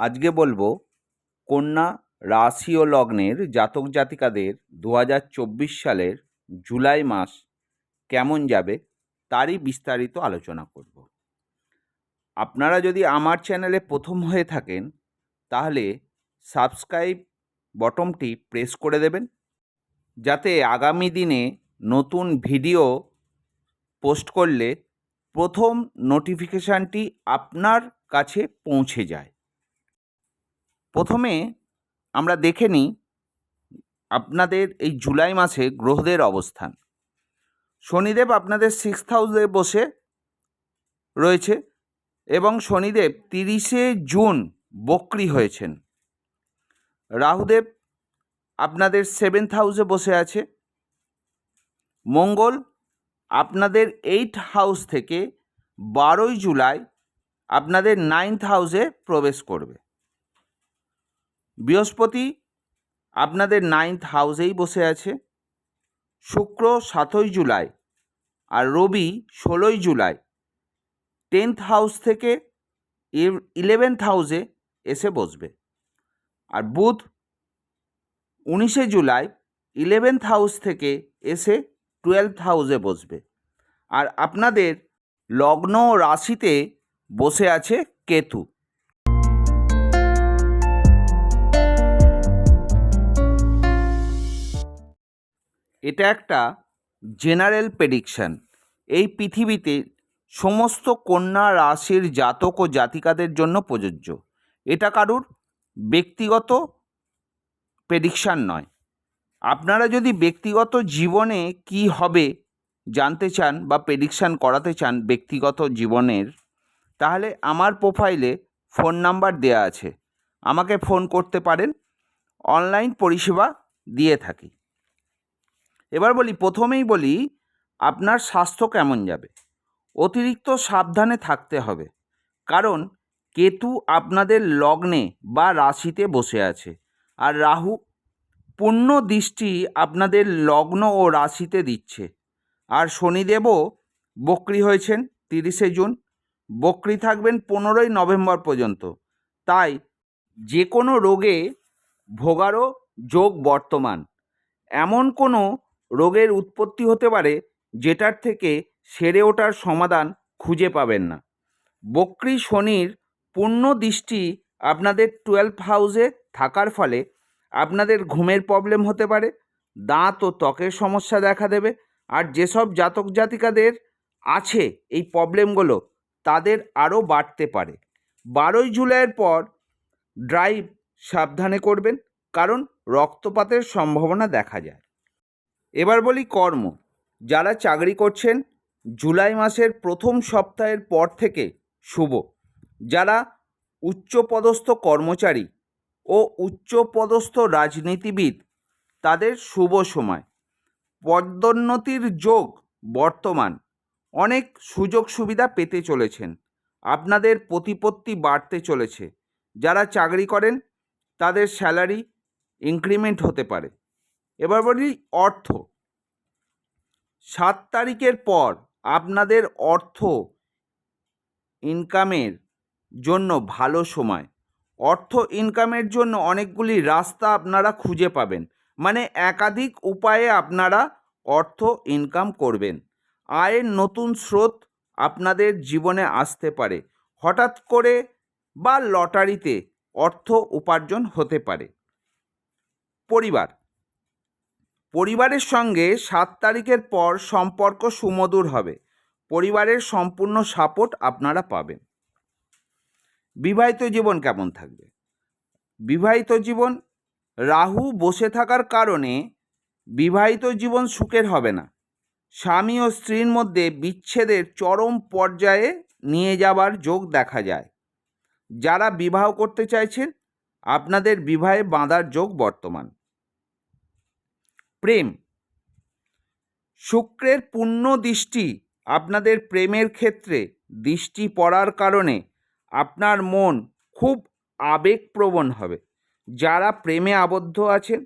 আজকে বলব, কন্যা রাশি ও লগ্নের জাতক জাতিকাদের দু হাজার চব্বিশ সালের জুলাই মাস কেমন যাবে তারই বিস্তারিত আলোচনা করব। আপনারা যদি আমার চ্যানেলে প্রথম হয়ে থাকেন, তাহলে সাবস্ক্রাইব বটমটি প্রেস করে দেবেন, যাতে আগামী দিনে নতুন ভিডিও পোস্ট করলে প্রথম নোটিফিকেশানটি আপনার কাছে পৌঁছে যায়। প্রথমে আমরা দেখে নিই আপনাদের এই জুলাই মাসে গ্রহদের অবস্থান। শনিদেব আপনাদের সিক্স হাউসে বসে রয়েছে এবং শনিদেব তিরিশে জুন বক্রি হয়েছেন। রাহুদেব আপনাদের সেভেন্থ হাউসে বসে আছে। মঙ্গল আপনাদের এইট হাউস থেকে বারোই জুলাই আপনাদের নাইন্থ হাউসে প্রবেশ করবে। বৃহস্পতি আপনাদের নাইন্থ হাউসেই বসে আছে। শুক্র সাতই জুলাই আর রবি ষোলোই জুলাই। টেন্থ হাউস থেকে ইলেভেন্থ হাউসে এসে বসবে। আর বুধ উনিশে জুলাই ইলেভেন্থ হাউস থেকে এসে টুয়েলভ হাউসে বসবে। আর আপনাদের লগ্ন রাশিতে বসে আছে কেতু। এটা একটা জেনারেল প্রেডিকশান এই পৃথিবীতে সমস্ত কন্যা রাশির জাতক ও জাতিকাদের জন্য প্রযোজ্য। এটা কারুর? ব্যক্তিগত প্রেডিকশান নয়। আপনারা যদি ব্যক্তিগত জীবনে কি হবে জানতে চান বা প্রেডিকশান করাতে চান ব্যক্তিগত জীবনের, তাহলে আমার প্রোফাইলে ফোন নাম্বার দেওয়া আছে। আমাকে ফোন করতে পারেন। অনলাইন পরিষেবা দিয়ে থাকি। এবার বলি, প্রথমেই বলি, আপনার স্বাস্থ্য কেমন যাবে? অতিরিক্ত সাবধানে থাকতে হবে। কারণ কেতু আপনাদের লগ্নে বা রাশিতে বসে আছে। আর রাহু পূর্ণ দৃষ্টি আপনাদের লগ্ন ও রাশিতে দিচ্ছে। আর শনিদেবও বক্রি হয়েছেন তিরিশে জুন। বক্রি থাকবেন পনেরোই নভেম্বর পর্যন্ত। তাই যে কোনো রোগে ভোগারও যোগ বর্তমান। এমন কোনো রোগের উৎপত্তি হতে পারে যেটার থেকে সেরে ওঠার সমাধান খুঁজে পাবেন না। বক্রি শনির পূর্ণ দৃষ্টি আপনাদের টুয়েলভ হাউসে থাকার ফলে আপনাদের ঘুমের প্রবলেম হতে পারে, দাঁত ও ত্বকের সমস্যা দেখা দেবে আর যেসব জাতক জাতিকাদের আছে এই প্রবলেমগুলো তাদের আরও বাড়তে পারে। বারোই জুলাইয়ের পর ড্রাইভ সাবধানে করবেন কারণ রক্তপাতের সম্ভাবনা দেখা যায়। এবার বলি কর্ম। যারা চাকরি করছেন, জুলাই মাসের প্রথম সপ্তাহের পর থেকে শুভ। যারা উচ্চপদস্থ কর্মচারী ও উচ্চপদস্থ রাজনীতিবিদ, তাদের শুভ সময়। পদোন্নতির যোগ বর্তমান। অনেক সুযোগ সুবিধা পেতে চলেছেন। আপনাদের প্রতিপত্তি বাড়তে চলেছে। যারা চাকরি করেন, তাদের স্যালারি ইনক্রিমেন্ট হতে পারে। এবার বলি অর্থ। সাত তারিখের পর আপনাদের অর্থ ইনকামের জন্য ভালো সময়। অর্থ ইনকামের জন্য অনেকগুলি রাস্তা আপনারা খুঁজে পাবেন। মানে একাধিক উপায়ে আপনারা অর্থ ইনকাম করবেন। আয়ের নতুন স্রোত আপনাদের জীবনে আসতে পারে। হঠাৎ করে বা লটারিতে অর্থ উপার্জন হতে পারে। পরিবার পরিবারের সঙ্গে সাত তারিখের পর সম্পর্ক সুমধুর হবে। পরিবারের সম্পূর্ণ সাপোর্ট আপনারা পাবেন। বিবাহিত জীবন কেমন থাকবে? বিবাহিত জীবন রাহু বসে থাকার কারণে বিবাহিত জীবন সুখের হবে না। স্বামী ও স্ত্রীর মধ্যে বিচ্ছেদের চরম পর্যায়ে নিয়ে যাবার যোগ দেখা যায়। যারা বিবাহ করতে চাইছেন, আপনাদের বিবাহে বাঁধার যোগ বর্তমান। প্রেম। শুক্রের পূর্ণ দৃষ্টি আপনাদের প্রেমের ক্ষেত্রে দৃষ্টি পড়ার কারণে আপনার মন খুব আবেগপ্রবণ হবে। যারা প্রেমে আবদ্ধ আছেন,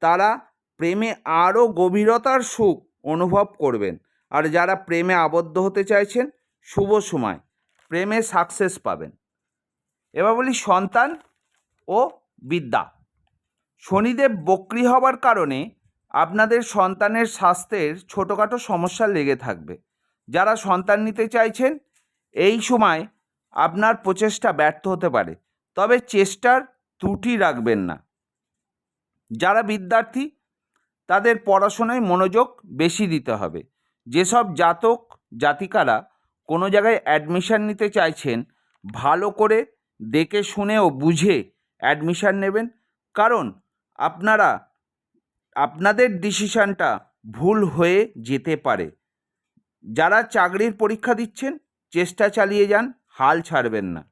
তারা প্রেমে আরও গভীরতার সুখ অনুভব করবেন। আর যারা প্রেমে আবদ্ধ হতে চাইছেন, শুভ সময়, প্রেমে সাকসেস পাবেন। এবার বলি সন্তান ও বিদ্যা। শনিদেব বক্রি হবার কারণে আপনাদের সন্তানের স্বাস্থ্যের ছোটোখাটো সমস্যা লেগে থাকবে। যারা সন্তান নিতে চাইছেন, এই সময় আপনার প্রচেষ্টা ব্যর্থ হতে পারে। তবে চেষ্টার ত্রুটি রাখবেন না। যারা বিদ্যার্থী, তাদের পড়াশোনায় মনোযোগ বেশি দিতে হবে। যেসব জাতক, জাতিকারা কোনো জায়গায় অ্যাডমিশান নিতে চাইছেন, ভালো করে দেখে শুনে ও বুঝে অ্যাডমিশান নেবেন। কারণ আপনারা আপনাদের ডিসিশানটা ভুল হয়ে যেতে পারে। যারা চাকরির পরীক্ষা দিচ্ছেন, চেষ্টা চালিয়ে যান, হাল ছাড়বেন না।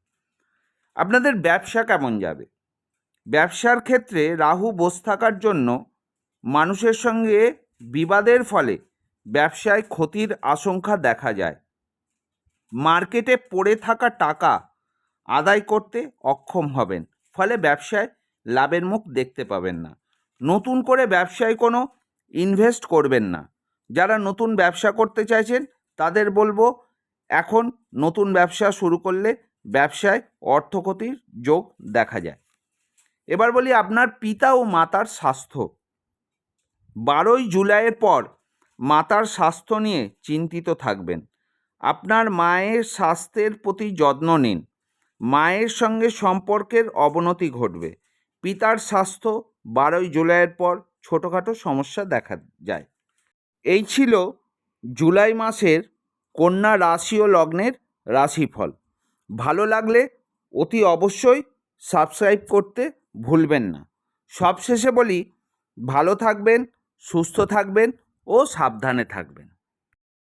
আপনাদের ব্যবসা কেমন যাবে? ব্যবসার ক্ষেত্রে রাহু বস থাকার জন্য মানুষের সঙ্গে বিবাদের ফলে ব্যবসায় ক্ষতির আশঙ্কা দেখা যায়। মার্কেটে পড়ে থাকা টাকা আদায় করতে অক্ষম হবেন, ফলে ব্যবসায় লাভের মুখ দেখতে পাবেন না। নতুন করে ব্যবসায় কোনো ইনভেস্ট করবেন না। যারা নতুন ব্যবসা করতে চাইছেন, তাদের বলব এখন নতুন ব্যবসা শুরু করলে ব্যবসায় অর্থক্ষতির যোগ দেখা যায়। এবার বলি আপনার পিতা ও মাতার স্বাস্থ্য। বারোই জুলাইয়ের পর মাতার স্বাস্থ্য নিয়ে চিন্তিত থাকবেন। আপনার মায়ের স্বাস্থ্যের প্রতি যত্ন নিন। মায়ের সঙ্গে সম্পর্কের অবনতি ঘটবে। পিতার স্বাস্থ্য বারোই জুলাইয়ের পর ছোটোখাটো সমস্যা দেখা যায়। এই ছিল জুলাই মাসের কন্যা রাশি ও লগ্নের রাশিফল। ভালো লাগলে অতি অবশ্যই সাবস্ক্রাইব করতে ভুলবেন না। সবশেষে বলি, ভালো থাকবেন, সুস্থ থাকবেন ও সাবধানে থাকবেন।